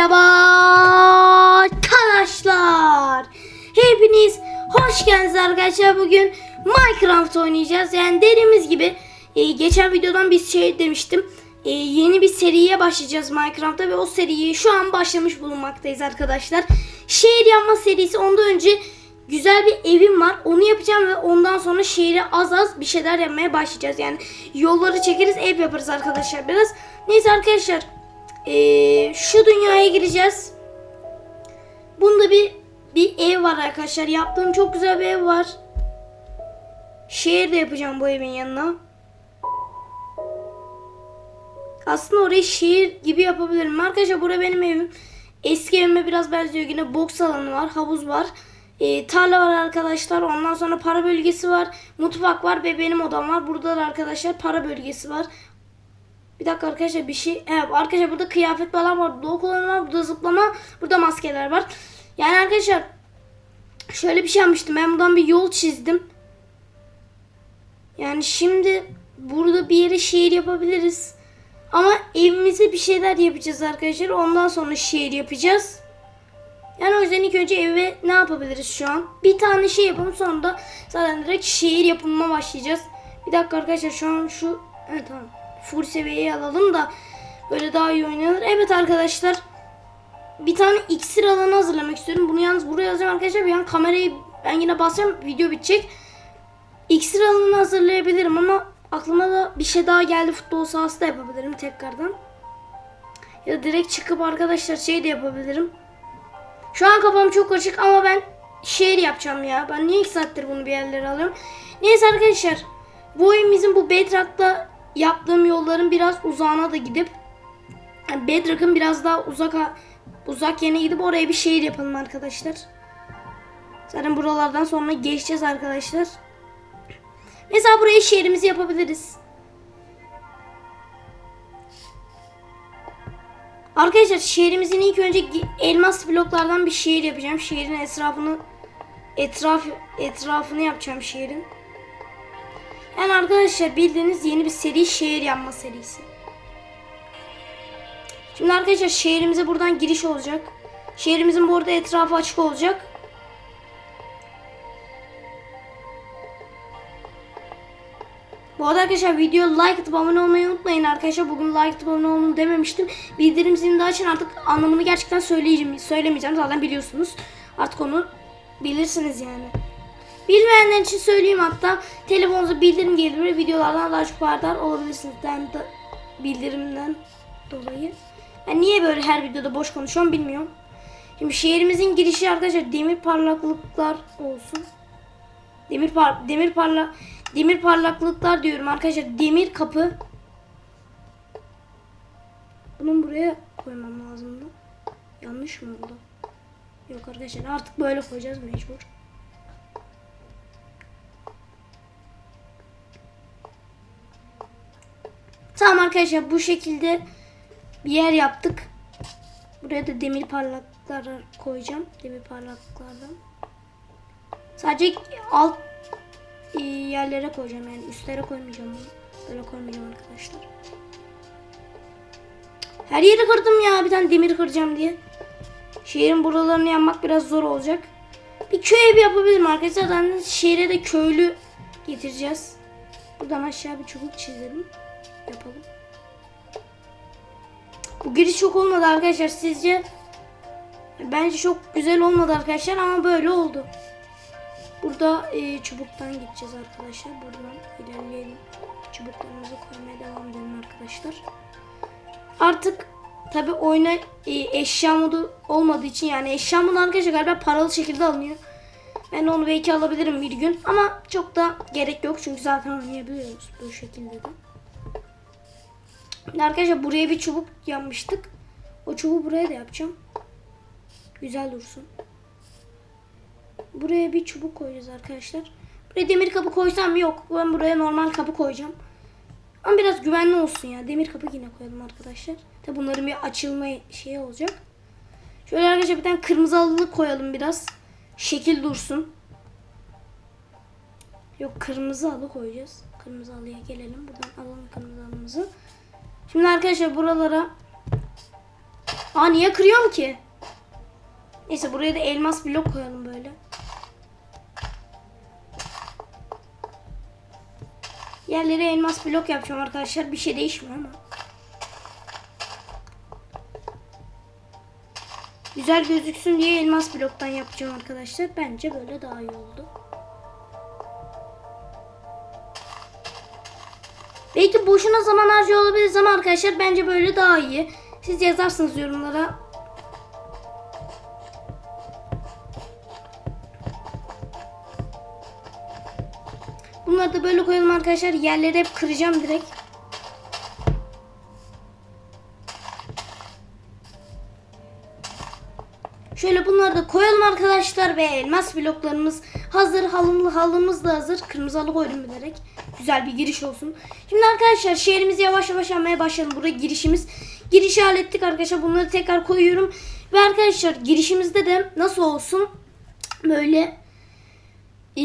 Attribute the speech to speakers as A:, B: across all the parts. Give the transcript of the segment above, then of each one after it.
A: Merhaba arkadaşlar. Hepiniz hoş geldiniz arkadaşlar. Bugün Minecraft oynayacağız. Yani dediğimiz gibi e, geçen videodan bir şey demiştim. E, yeni bir seriye başlayacağız Minecraft'ta ve o seriyi şu an başlamış bulunmaktayız arkadaşlar. Şehir yapma serisi ondan önce güzel bir evim var. Onu yapacağım ve ondan sonra şehre az az bir şeyler yapmaya başlayacağız. Yani yolları çekeriz, ev yaparız arkadaşlar biraz. Neyse arkadaşlar ee, şu dünyaya gireceğiz. Bunda bir bir ev var arkadaşlar. Yaptığım çok güzel bir ev var. Şehir de yapacağım bu evin yanına. Aslında orayı şehir gibi yapabilirim. Arkadaşlar burası benim evim. Eski evime biraz benziyor. Yine boks alanı var, havuz var. Ee, tarla var arkadaşlar. Ondan sonra para bölgesi var. Mutfak var ve benim odam var. Burada da arkadaşlar para bölgesi var. Bir dakika arkadaşlar bir şey. Evet arkadaşlar burada kıyafet falan var. Burada alanı var. Burada zıplama. Burada maskeler var. Yani arkadaşlar şöyle bir şey yapmıştım. Ben buradan bir yol çizdim. Yani şimdi burada bir yere şehir yapabiliriz. Ama evimize bir şeyler yapacağız arkadaşlar. Ondan sonra şehir yapacağız. Yani o yüzden ilk önce eve ne yapabiliriz şu an? Bir tane şey yapalım sonra da zaten direkt şehir yapımına başlayacağız. Bir dakika arkadaşlar şu an şu... Evet tamam. Full seviyeyi alalım da böyle daha iyi oynanır. Evet arkadaşlar. Bir tane iksir alanı hazırlamak istiyorum. Bunu yalnız buraya yazacağım arkadaşlar. Bir an kamerayı ben yine basacağım. Video bitecek. İksir alanını hazırlayabilirim ama aklıma da bir şey daha geldi. Futbol sahası da yapabilirim tekrardan. Ya da direkt çıkıp arkadaşlar şey de yapabilirim. Şu an kafam çok açık ama ben şehir yapacağım ya. Ben niye 2 saattir bunu bir yerlere alıyorum. Neyse arkadaşlar. Bu oyunumuzun bu Bedrock'ta yaptığım yolların biraz uzağına da gidip yani Bedrock'ın biraz daha uzak uzak yerine gidip oraya bir şehir yapalım arkadaşlar. Zaten buralardan sonra geçeceğiz arkadaşlar. Mesela buraya şehrimizi yapabiliriz. Arkadaşlar şehrimizin ilk önce elmas bloklardan bir şehir yapacağım. Şehrin etrafını etraf etrafını yapacağım şehrin. Yani arkadaşlar bildiğiniz yeni bir seri şehir yapma serisi. Şimdi arkadaşlar şehrimize buradan giriş olacak. Şehrimizin bu arada etrafı açık olacak. Bu arada arkadaşlar video like atıp abone olmayı unutmayın arkadaşlar. Bugün like atıp abone olun dememiştim. Bildirim zilini de açın artık anlamını gerçekten söyleyeceğim. Söylemeyeceğim zaten biliyorsunuz. Artık onu bilirsiniz yani. Bilmeyenler için söyleyeyim hatta telefonunuza bildirim gelir ve videolardan daha çok haberdar olabilirsiniz. Ben de bildirimden dolayı. Ben niye böyle her videoda boş konuşuyorum bilmiyorum. Şimdi şehrimizin girişi arkadaşlar demir parlaklıklar olsun. Demir par demir parla demir parlaklıklar diyorum arkadaşlar. Demir kapı. Bunun buraya koymam lazımdı. Yanlış mı oldu? Yok arkadaşlar artık böyle koyacağız mecbur. Tamam arkadaşlar bu şekilde bir yer yaptık. Buraya da demir parlaklıklar koyacağım. Demir parlaklıklardan. Sadece alt e, yerlere koyacağım yani üstlere koymayacağım bunu. Böyle koymayacağım arkadaşlar. Her yeri kırdım ya bir tane demir kıracağım diye. Şehrin buralarını yapmak biraz zor olacak. Bir köy evi yapabilirim arkadaşlar. Zaten şehre de köylü getireceğiz. Buradan aşağı bir çubuk çizelim. Yapalım. Bu giriş çok olmadı arkadaşlar sizce? Bence çok güzel olmadı arkadaşlar ama böyle oldu. Burada e, çubuktan gideceğiz arkadaşlar. Buradan ilerleyelim. Çubuklarımızı koymaya devam edelim arkadaşlar. Artık tabi oyuna e, eşya modu olmadığı için yani eşya modu arkadaşlar galiba paralı şekilde alınıyor. Ben onu belki alabilirim bir gün ama çok da gerek yok çünkü zaten oynayabiliyoruz bu şekilde de. Arkadaşlar buraya bir çubuk yapmıştık. O çubuğu buraya da yapacağım. Güzel dursun. Buraya bir çubuk koyacağız arkadaşlar. Buraya demir kapı koysam yok. Ben buraya normal kapı koyacağım. Ama biraz güvenli olsun ya. Demir kapı yine koyalım arkadaşlar. Tabi bunların bir açılma şeyi olacak. Şöyle arkadaşlar bir tane kırmızı halılı koyalım biraz. Şekil dursun. Yok kırmızı halı koyacağız. Kırmızı halıya gelelim. Buradan alalım kırmızı halımızı. Şimdi arkadaşlar buralara Aa niye kırıyorum ki? Neyse buraya da elmas blok koyalım böyle. Yerlere elmas blok yapacağım arkadaşlar. Bir şey değişmiyor ama. Güzel gözüksün diye elmas bloktan yapacağım arkadaşlar. Bence böyle daha iyi oldu. Belki boşuna zaman harcıyor olabiliriz ama arkadaşlar bence böyle daha iyi. Siz yazarsınız yorumlara. Bunları da böyle koyalım arkadaşlar. Yerleri hep kıracağım direkt. Şöyle bunları da koyalım arkadaşlar ve elmas bloklarımız hazır. Halımlı halımız da hazır. Kırmızı halı koydum bilerek. Güzel bir giriş olsun. Şimdi arkadaşlar şehrimizi yavaş yavaş yapmaya başlayalım. Buraya girişimiz. Girişi hallettik arkadaşlar. Bunları tekrar koyuyorum. Ve arkadaşlar girişimizde de nasıl olsun? Böyle ee,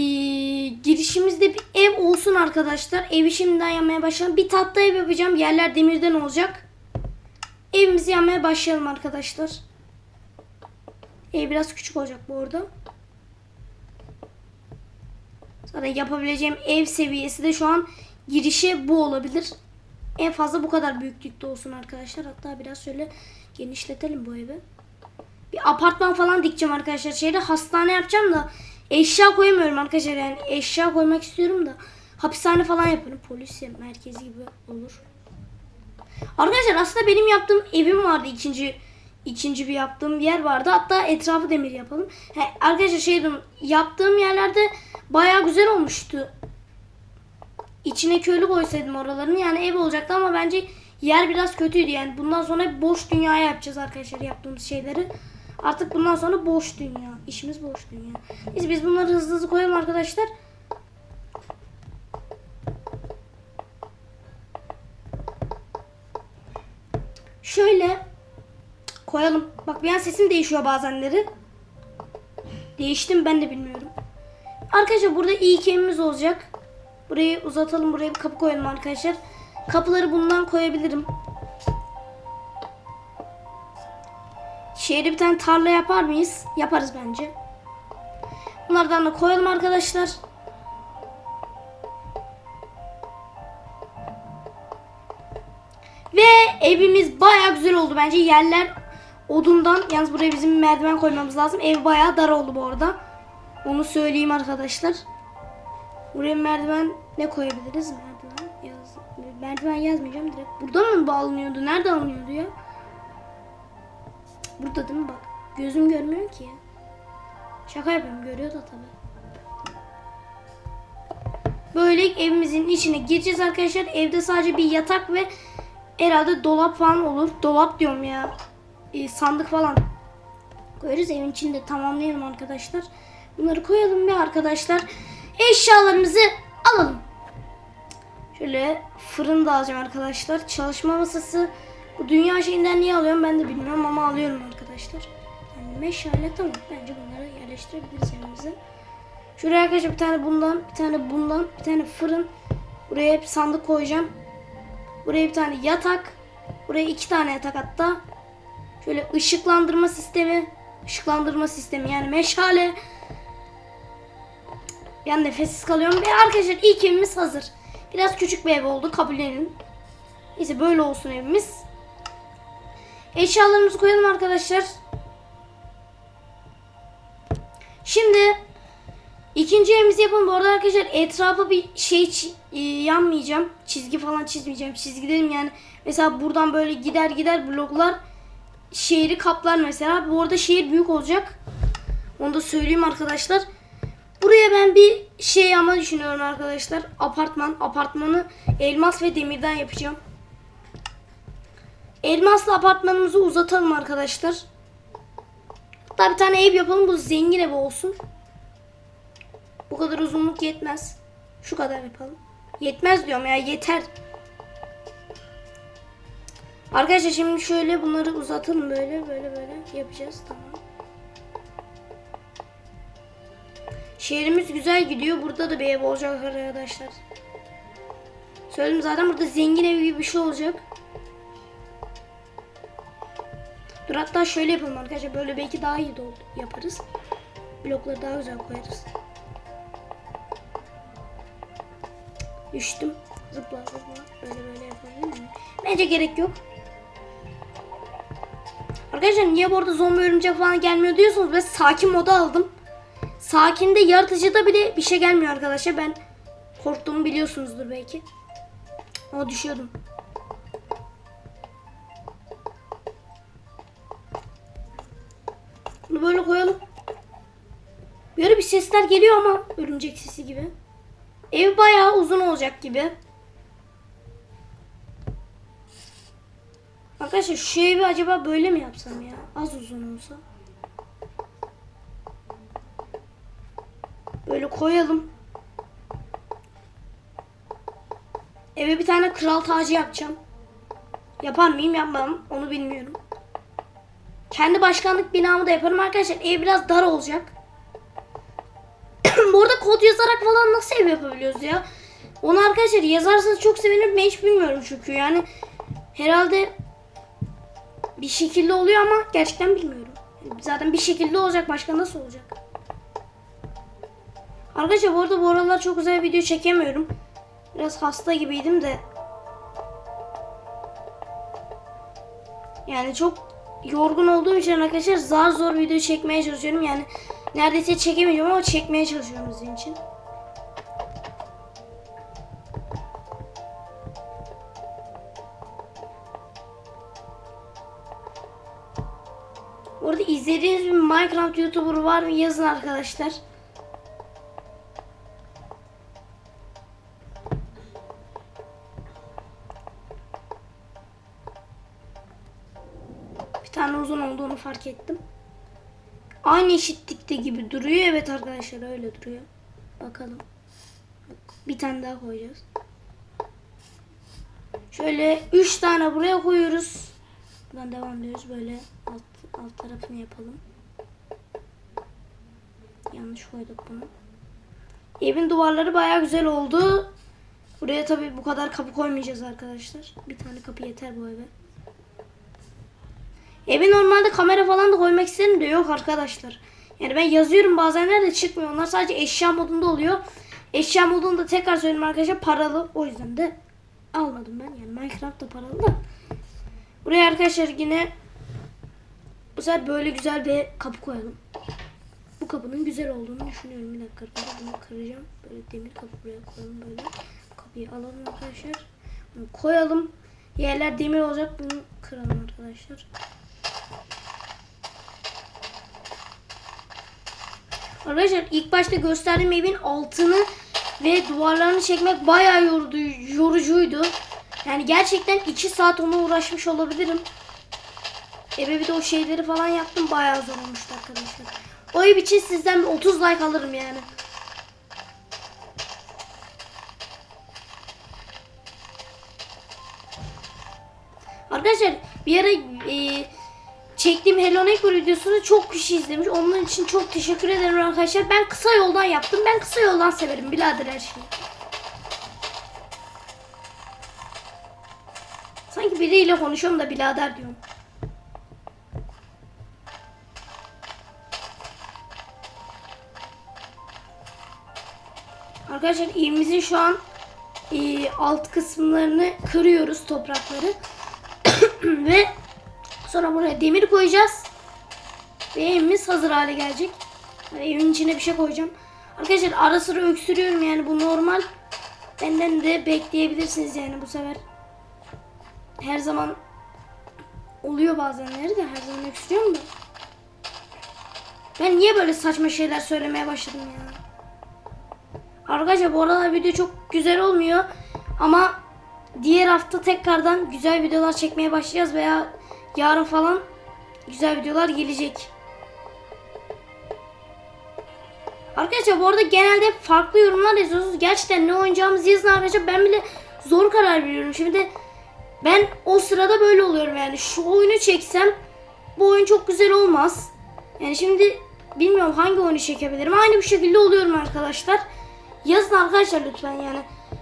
A: girişimizde bir ev olsun arkadaşlar. Evi şimdiden yapmaya başlayalım. Bir tatlı ev yapacağım. Yerler demirden olacak. Evimizi yapmaya başlayalım arkadaşlar. Ev biraz küçük olacak bu arada. Zaten yapabileceğim ev seviyesi de şu an girişi bu olabilir. En fazla bu kadar büyüklükte olsun arkadaşlar. Hatta biraz şöyle genişletelim bu evi. Bir apartman falan dikeceğim arkadaşlar. Şeyde hastane yapacağım da eşya koyamıyorum arkadaşlar. Yani eşya koymak istiyorum da hapishane falan yaparım. Polis merkezi gibi olur. Arkadaşlar aslında benim yaptığım evim vardı ikinci ikinci bir yaptığım bir yer vardı. Hatta etrafı demir yapalım. He, arkadaşlar şey dedim, yaptığım yerlerde baya güzel olmuştu. İçine köylü koysaydım oralarını yani ev olacaktı ama bence yer biraz kötüydü. Yani bundan sonra boş dünyaya yapacağız arkadaşlar yaptığımız şeyleri. Artık bundan sonra boş dünya. İşimiz boş dünya. Neyse biz bunları hızlı hızlı koyalım arkadaşlar. Koyalım. Bak bir an sesim değişiyor bazenleri. Değiştim ben de bilmiyorum. Arkadaşlar burada ilk evimiz olacak. Burayı uzatalım. Buraya bir kapı koyalım arkadaşlar. Kapıları bundan koyabilirim. Şehre bir tane tarla yapar mıyız? Yaparız bence. Bunlardan da koyalım arkadaşlar. Ve evimiz baya güzel oldu bence. Yerler odundan. Yalnız buraya bizim merdiven koymamız lazım. Ev baya dar oldu bu arada. Onu söyleyeyim arkadaşlar. Buraya merdiven ne koyabiliriz? Merdiven yaz. Merdiven yazmayacağım direkt. Burada mı bağlanıyordu? Nerede alınıyordu ya? Burada değil mi bak? Gözüm görmüyor ki. Şaka yapıyorum. Görüyor da tabii. Böyle evimizin içine gireceğiz arkadaşlar. Evde sadece bir yatak ve herhalde dolap falan olur. Dolap diyorum ya. Ee, sandık falan koyarız. Evin içinde tamamlayalım arkadaşlar. Bunları koyalım bir arkadaşlar. Eşyalarımızı alalım. Şöyle fırın da alacağım arkadaşlar. Çalışma masası. Bu dünya şeyinden niye alıyorum ben de bilmiyorum ama alıyorum arkadaşlar. Yani meşale tamam. Bence bunları yerleştirebiliriz evimize. Şuraya arkadaşlar bir tane bundan, bir tane bundan, bir tane fırın. Buraya hep sandık koyacağım. Buraya bir tane yatak. Buraya iki tane yatak hatta. Şöyle ışıklandırma sistemi. Işıklandırma sistemi yani meşale. Yani nefessiz kalıyorum. Ve arkadaşlar ilk evimiz hazır. Biraz küçük bir ev oldu kabullenin. Neyse böyle olsun evimiz. Eşyalarımızı koyalım arkadaşlar. Şimdi ikinci evimizi yapalım. Bu arada arkadaşlar etrafa bir şey e, yanmayacağım. Çizgi falan çizmeyeceğim. Çizgi dedim yani. Mesela buradan böyle gider gider bloklar şehri kaplar mesela. Bu arada şehir büyük olacak. Onu da söyleyeyim arkadaşlar. Buraya ben bir şey yapma düşünüyorum arkadaşlar. Apartman. Apartmanı elmas ve demirden yapacağım. Elmasla apartmanımızı uzatalım arkadaşlar. Hatta bir tane ev yapalım. Bu zengin ev olsun. Bu kadar uzunluk yetmez. Şu kadar yapalım. Yetmez diyorum ya yeter. Arkadaşlar şimdi şöyle bunları uzatalım böyle böyle böyle yapacağız tamam. Şehrimiz güzel gidiyor. Burada da bir ev olacak arkadaşlar. Söyledim zaten burada zengin evi gibi bir şey olacak. Dur hatta şöyle yapalım arkadaşlar. Böyle belki daha iyi yaparız. Blokları daha güzel koyarız. Düştüm. Zıpla zıpla. Böyle böyle yapabilir miyim? Bence gerek yok. Arkadaşlar niye bu arada zombi örümcek falan gelmiyor diyorsunuz. Ben sakin moda aldım. Sakinde yaratıcıda bile bir şey gelmiyor arkadaşlar. Ben korktuğumu biliyorsunuzdur belki. Ama düşüyordum. Bunu böyle koyalım. Böyle bir sesler geliyor ama örümcek sesi gibi. Ev bayağı uzun olacak gibi. Arkadaşlar şu evi acaba böyle mi yapsam ya? Az uzun olsa. Böyle koyalım. Eve bir tane kral tacı yapacağım. Yapar mıyım yapmam onu bilmiyorum. Kendi başkanlık binamı da yaparım arkadaşlar. Ev biraz dar olacak. Bu arada kod yazarak falan nasıl ev yapabiliyoruz ya? Onu arkadaşlar yazarsanız çok sevinirim. Ben hiç bilmiyorum çünkü yani herhalde bir şekilde oluyor ama gerçekten bilmiyorum. Zaten bir şekilde olacak. Başka nasıl olacak? Arkadaşlar bu arada bu aralar çok güzel video çekemiyorum. Biraz hasta gibiydim de. Yani çok yorgun olduğum için arkadaşlar zar zor video çekmeye çalışıyorum. Yani neredeyse çekemeyeceğim ama çekmeye çalışıyorum sizin için. Minecraft YouTuber var mı yazın arkadaşlar. Bir tane uzun olduğunu fark ettim. Aynı eşitlikte gibi duruyor. Evet arkadaşlar öyle duruyor. Bakalım. Bak, Bir tane daha koyacağız. Şöyle 3 tane buraya koyuyoruz. Buradan devam ediyoruz. Böyle alt, alt tarafını yapalım. Yanlış koyduk bunu. Evin duvarları baya güzel oldu. Buraya tabii bu kadar kapı koymayacağız arkadaşlar. Bir tane kapı yeter bu eve. Eve normalde kamera falan da koymak isterim de yok arkadaşlar. Yani ben yazıyorum bazenler de çıkmıyor. Onlar sadece eşya modunda oluyor. Eşya modunda tekrar söyleyeyim arkadaşlar paralı. O yüzden de almadım ben. Yani Minecraft da paralı da. Buraya arkadaşlar yine bu sefer böyle güzel bir kapı koyalım. Bu kapının güzel olduğunu düşünüyorum. Bir dakika arkadaşlar bunu kıracağım. Böyle demir kapı buraya koyalım böyle. Kapıyı alalım arkadaşlar. Bunu koyalım. Yerler demir olacak. Bunu kıralım arkadaşlar. Arkadaşlar ilk başta gösterdiğim evin altını ve duvarlarını çekmek bayağı yordu, yorucuydu. Yani gerçekten 2 saat ona uğraşmış olabilirim. Eve bir de o şeyleri falan yaptım bayağı zor olmuştu arkadaşlar. O için sizden bir 30 like alırım yani. Arkadaşlar bir ara e, çektiğim Hello Neighbor videosunu çok kişi izlemiş. Onun için çok teşekkür ederim arkadaşlar. Ben kısa yoldan yaptım. Ben kısa yoldan severim birader her şeyi. Sanki biriyle konuşuyorum da birader diyorum. Arkadaşlar evimizin şu an e, alt kısımlarını kırıyoruz toprakları. Ve sonra buraya demir koyacağız. Ve evimiz hazır hale gelecek. Yani evin içine bir şey koyacağım. Arkadaşlar ara sıra öksürüyorum yani bu normal. Benden de bekleyebilirsiniz yani bu sefer. Her zaman oluyor bazenleri de her zaman öksürüyorum da. Ben niye böyle saçma şeyler söylemeye başladım ya? Arkadaşlar bu arada video çok güzel olmuyor. Ama diğer hafta tekrardan güzel videolar çekmeye başlayacağız veya yarın falan güzel videolar gelecek. Arkadaşlar bu arada genelde farklı yorumlar yazıyorsunuz. Gerçekten ne oynayacağımızı yazın arkadaşlar. Ben bile zor karar veriyorum. Şimdi ben o sırada böyle oluyorum yani. Şu oyunu çeksem bu oyun çok güzel olmaz. Yani şimdi bilmiyorum hangi oyunu çekebilirim. Aynı bir şekilde oluyorum arkadaşlar. Yazın arkadaşlar lütfen yani.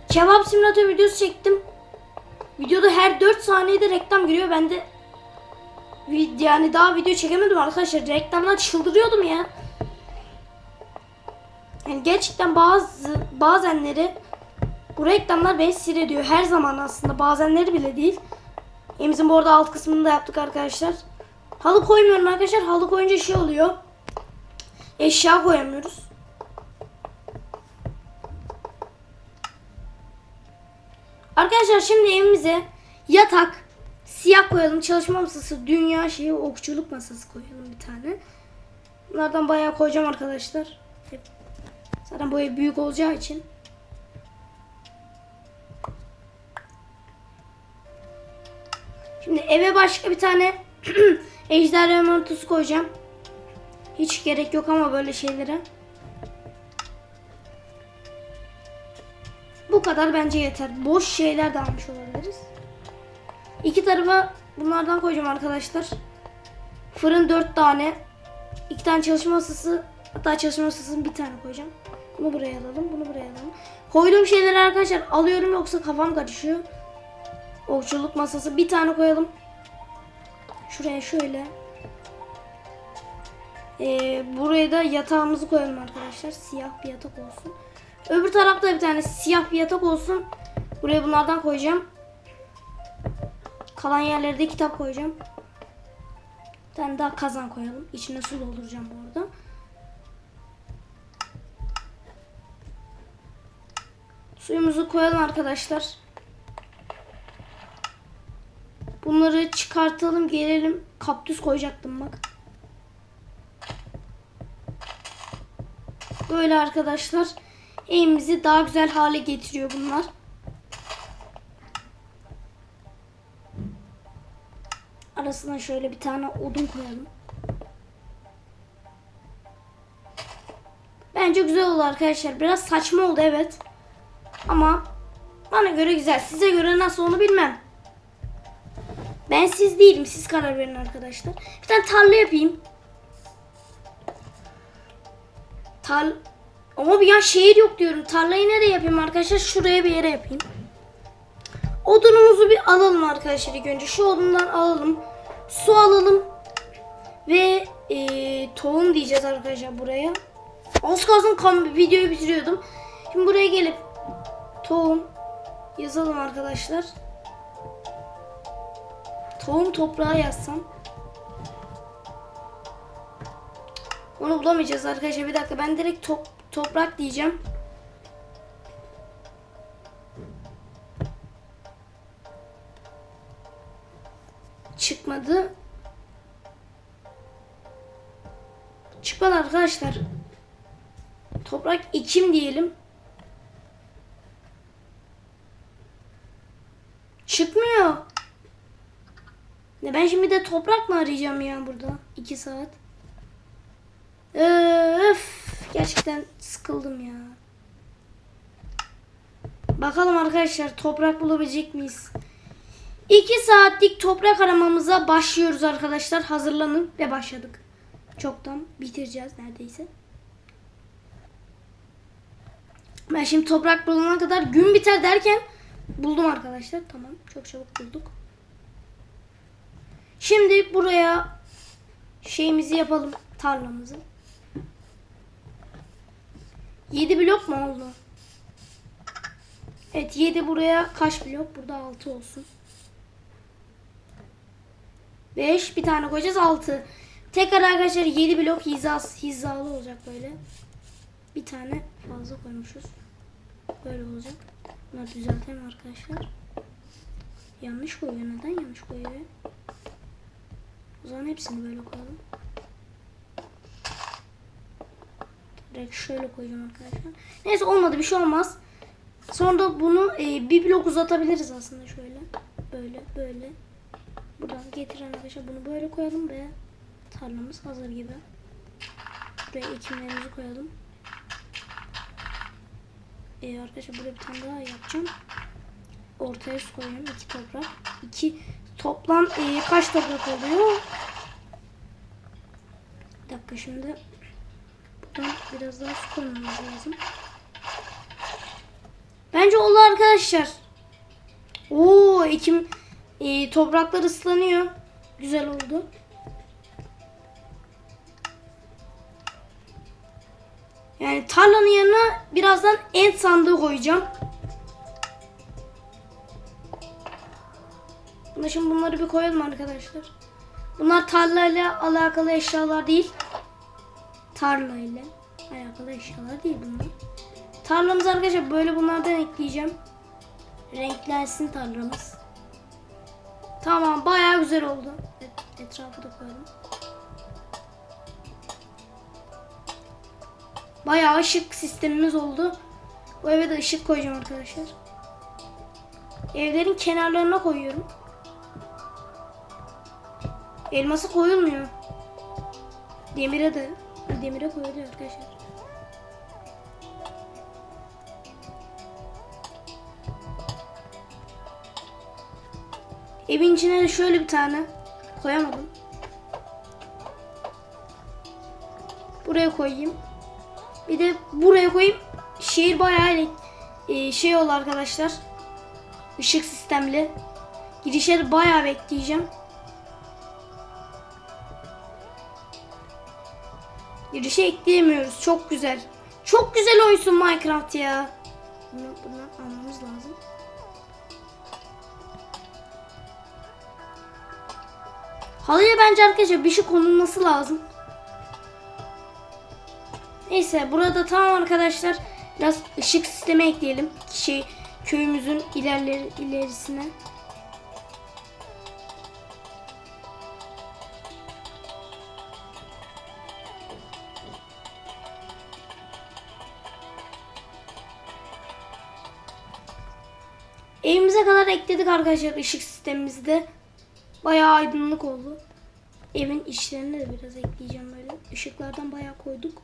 A: Kebap simülatör videosu çektim. Videoda her 4 saniyede reklam giriyor. Ben de yani daha video çekemedim arkadaşlar. Reklamdan çıldırıyordum ya. Yani gerçekten bazı bazenleri bu reklamlar beni sinir ediyor. Her zaman aslında bazenleri bile değil. Evimizin bu arada alt kısmını da yaptık arkadaşlar. Halı koymuyorum arkadaşlar. Halı koyunca şey oluyor. Eşya koyamıyoruz. Arkadaşlar şimdi evimize yatak, siyah koyalım, çalışma masası, dünya şeyi, okçuluk masası koyalım bir tane. Bunlardan bayağı koyacağım arkadaşlar. Zaten bu ev büyük olacağı için. Şimdi eve başka bir tane ejder remontusu koyacağım. Hiç gerek yok ama böyle şeylere. Kadar bence yeter. Boş şeyler de almış olabiliriz. İki tarafa bunlardan koyacağım arkadaşlar. Fırın dört tane. iki tane çalışma masası. Hatta çalışma masasını bir tane koyacağım. Bunu buraya alalım. Bunu buraya alalım. Koyduğum şeyleri arkadaşlar alıyorum yoksa kafam karışıyor. Okçuluk masası bir tane koyalım. Şuraya şöyle. Ee, buraya da yatağımızı koyalım arkadaşlar. Siyah bir yatak olsun. Öbür tarafta bir tane siyah bir yatak olsun. Buraya bunlardan koyacağım. Kalan yerlere de kitap koyacağım. Bir tane daha kazan koyalım. İçine su dolduracağım bu arada. Suyumuzu koyalım arkadaşlar. Bunları çıkartalım gelelim. Kaktüs koyacaktım bak. Böyle arkadaşlar. Evimizi daha güzel hale getiriyor bunlar. Arasına şöyle bir tane odun koyalım. Bence güzel oldu arkadaşlar. Biraz saçma oldu evet. Ama bana göre güzel. Size göre nasıl onu bilmem. Ben siz değilim. Siz karar verin arkadaşlar. Bir tane tarla yapayım. Tar Ama bir ya şehir yok diyorum. Tarlayı nereye yapayım arkadaşlar? Şuraya bir yere yapayım. Odunumuzu bir alalım arkadaşlar ilk önce. Şu odundan alalım. Su alalım. Ve eee, tohum diyeceğiz arkadaşlar buraya. Az kalsın videoyu bitiriyordum. Şimdi buraya gelip tohum yazalım arkadaşlar. Tohum toprağa yazsam. Onu bulamayacağız arkadaşlar. Bir dakika ben direkt top, toprak diyeceğim. Çıkmadı. Çıkmadı arkadaşlar. Toprak ekim diyelim. Çıkmıyor. Ne ben şimdi de toprak mı arayacağım ya burada? 2 saat. Gerçekten sıkıldım ya. Bakalım arkadaşlar toprak bulabilecek miyiz? 2 saatlik toprak aramamıza başlıyoruz arkadaşlar. Hazırlanın ve başladık. Çoktan bitireceğiz neredeyse. Ben şimdi toprak bulana kadar gün biter derken buldum arkadaşlar. Tamam çok çabuk bulduk. Şimdi buraya şeyimizi yapalım tarlamızı. 7 blok mu oldu? Evet 7 buraya kaç blok? Burada 6 olsun. 5 bir tane koyacağız 6. Tekrar arkadaşlar 7 blok hizas, hizalı olacak böyle. Bir tane fazla koymuşuz. Böyle olacak. Bunları düzeltelim arkadaşlar. Yanlış koyuyor. Neden yanlış koyuyor? O zaman hepsini böyle koyalım. Direkt şöyle koyacağım arkadaşlar. Neyse olmadı bir şey olmaz. Sonra da bunu e, bir blok uzatabiliriz aslında şöyle. Böyle böyle. Buradan getiren arkadaşlar bunu böyle koyalım ve tarlamız hazır gibi. Buraya ekimlerimizi koyalım. Ee, arkadaşlar buraya bir tane daha yapacağım. Ortaya su koyuyorum. iki toprak. İki toplam e, kaç toprak oluyor? Bir dakika şimdi. Buradan biraz daha su koymamız lazım. Bence oldu arkadaşlar. Oo ekim e, topraklar ıslanıyor. Güzel oldu. Yani tarlanın yanına birazdan en sandığı koyacağım. Şimdi bunları bir koyalım arkadaşlar. Bunlar tarlayla alakalı eşyalar değil. Tarlayla alakalı eşyalar değil bunlar. Tarlamız arkadaşlar böyle bunlardan ekleyeceğim. Renklensin tarlamız. Tamam bayağı güzel oldu. Et- etrafı da koyalım. Bayağı ışık sistemimiz oldu. Bu eve de ışık koyacağım arkadaşlar. Evlerin kenarlarına koyuyorum. Elması koyulmuyor. Demire de. Demire koyuluyor arkadaşlar. Evin içine de şöyle bir tane koyamadım. Buraya koyayım. Bir de buraya koyayım. Şehir bayağı e, şey oldu arkadaşlar. Işık sistemli. Girişe de bayağı bekleyeceğim. Girişe ekleyemiyoruz. Çok güzel. Çok güzel oyunsun Minecraft ya. Bunu, bunu almamız lazım. Halıya bence arkadaşlar bir şey konulması lazım. Neyse burada tamam arkadaşlar. Biraz ışık sistemi ekleyelim. Şey köyümüzün ilerleri, ilerisine. Ekledik arkadaşlar ışık sistemimizde. Bayağı aydınlık oldu. Evin içlerine de biraz ekleyeceğim böyle. Işıklardan bayağı koyduk.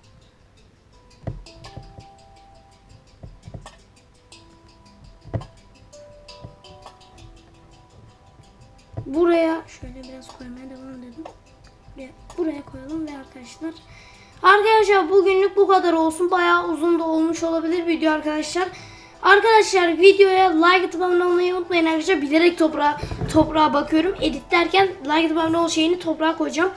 A: Buraya şöyle biraz koymaya devam edelim. Buraya, buraya koyalım ve arkadaşlar. Arkadaşlar bugünlük bu kadar olsun. Bayağı uzun da olmuş olabilir video arkadaşlar. Arkadaşlar videoya like atıp olmayı unutmayın arkadaşlar. Bilerek toprağa, toprağa bakıyorum. Editlerken like atıp ol şeyini toprağa koyacağım.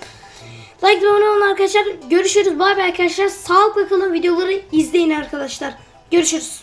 A: Like atıp abone olun arkadaşlar. Görüşürüz. Bay bay arkadaşlar. Sağlıkla kalın videoları izleyin arkadaşlar. Görüşürüz.